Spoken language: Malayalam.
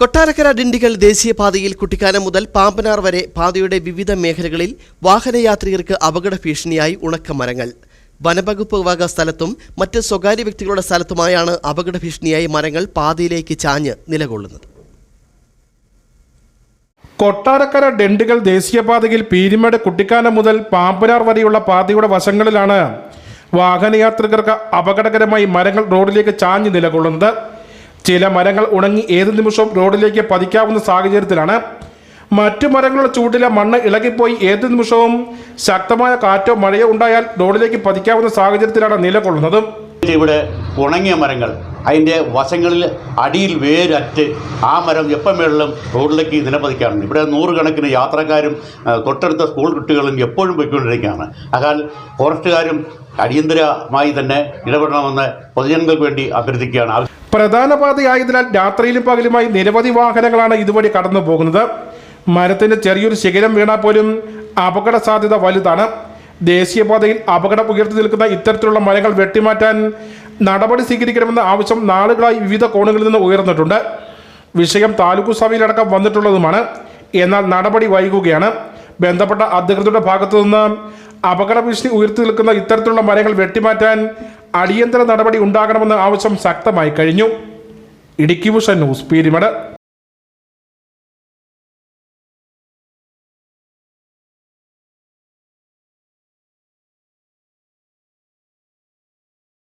കൊട്ടാരക്കര ഡിണ്ടിഗൽ ദേശീയപാതയിൽ കുട്ടിക്കാനം മുതൽ പാമ്പനാർ വരെ പാതയുടെ വിവിധ മേഖലകളിൽ വാഹനയാത്രികർക്ക് അപകട ഭീഷണിയായി ഉണക്കമരങ്ങൾ. വനവകുപ്പ് വക സ്ഥലത്തും മറ്റ് സ്വകാര്യ വ്യക്തികളുടെ സ്ഥലത്തുമായാണ് അപകട ഭീഷണിയായി മരങ്ങൾ പാതയിലേക്ക് ചാഞ്ഞ് നിലകൊള്ളുന്നത്. കൊട്ടാരക്കര ഡെണ്ടുകൾ ദേശീയപാതയിൽ പീരിമേട് കുട്ടിക്കാനം മുതൽ പാമ്പനാർ വരെയുള്ള പാതയുടെ വശങ്ങളിലാണ് വാഹനയാത്രികർക്ക് അപകടകരമായി മരങ്ങൾ റോഡിലേക്ക് ചാഞ്ഞ് നിലകൊള്ളുന്നത്. ചില മരങ്ങൾ ഉണങ്ങി ഏത് നിമിഷവും റോഡിലേക്ക് പതിക്കാവുന്ന സാഹചര്യത്തിലാണ്. മറ്റു മരങ്ങളുടെ ചൂട്ടിലെ മണ്ണ് ഇളകിപ്പോയി ഏത് നിമിഷവും ശക്തമായ കാറ്റോ മഴയോ ഉണ്ടായാൽ റോഡിലേക്ക് പതിക്കാവുന്ന സാഹചര്യത്തിലാണ് നിലകൊള്ളുന്നത്. ഇവിടെ ഉണങ്ങിയ മരങ്ങൾ അതിന്റെ വശങ്ങളിൽ അടിയിൽ വേരറ്റ് ആ മരം എപ്പം വേണമെങ്കിലും റോഡിലേക്ക് നിലപതിക്കാറുണ്ട്. ഇവിടെ നൂറുകണക്കിന് യാത്രക്കാരും തൊട്ടടുത്ത സ്കൂൾ കുട്ടികളും എപ്പോഴും പോയിക്കൊണ്ടിരിക്കുകയാണ്. അകാൽ ഫോറസ്റ്റുകാരും അടിയന്തരമായി തന്നെ ഇടപെടണമെന്ന് പൊതുജനങ്ങൾക്ക് വേണ്ടി അഭ്യർത്ഥിക്കുകയാണ്. പ്രധാന പാതയായതിനാൽ രാത്രിയിലും പകലുമായി നിരവധി വാഹനങ്ങളാണ് ഇതുവഴി കടന്നു പോകുന്നത്. മരത്തിന് ചെറിയൊരു ശിഖരം വീണാൽ പോലും അപകട സാധ്യത വലുതാണ്. ദേശീയപാതയിൽ അപകടം ഉയർത്തി നിൽക്കുന്ന ഇത്തരത്തിലുള്ള മരങ്ങൾ വെട്ടിമാറ്റാൻ നടപടി സ്വീകരിക്കണമെന്ന ആവശ്യം നാളുകളായി വിവിധ കോണുകളിൽ നിന്ന് ഉയർന്നിട്ടുണ്ട്. വിഷയം താലൂക്ക് സഭയിലടക്കം വന്നിട്ടുള്ളതുമാണ്. എന്നാൽ നടപടി വൈകുകയാണ്. ബന്ധപ്പെട്ട അധികൃതരുടെ ഭാഗത്തു നിന്ന് അപകട ഭീഷണി ഉയർത്തി നിൽക്കുന്ന ഇത്തരത്തിലുള്ള മരങ്ങൾ വെട്ടിമാറ്റാൻ അടിയന്തര നടപടി ഉണ്ടാകണമെന്ന ആവശ്യം ശക്തമായി കഴിഞ്ഞു. Idukki vision news Peermade.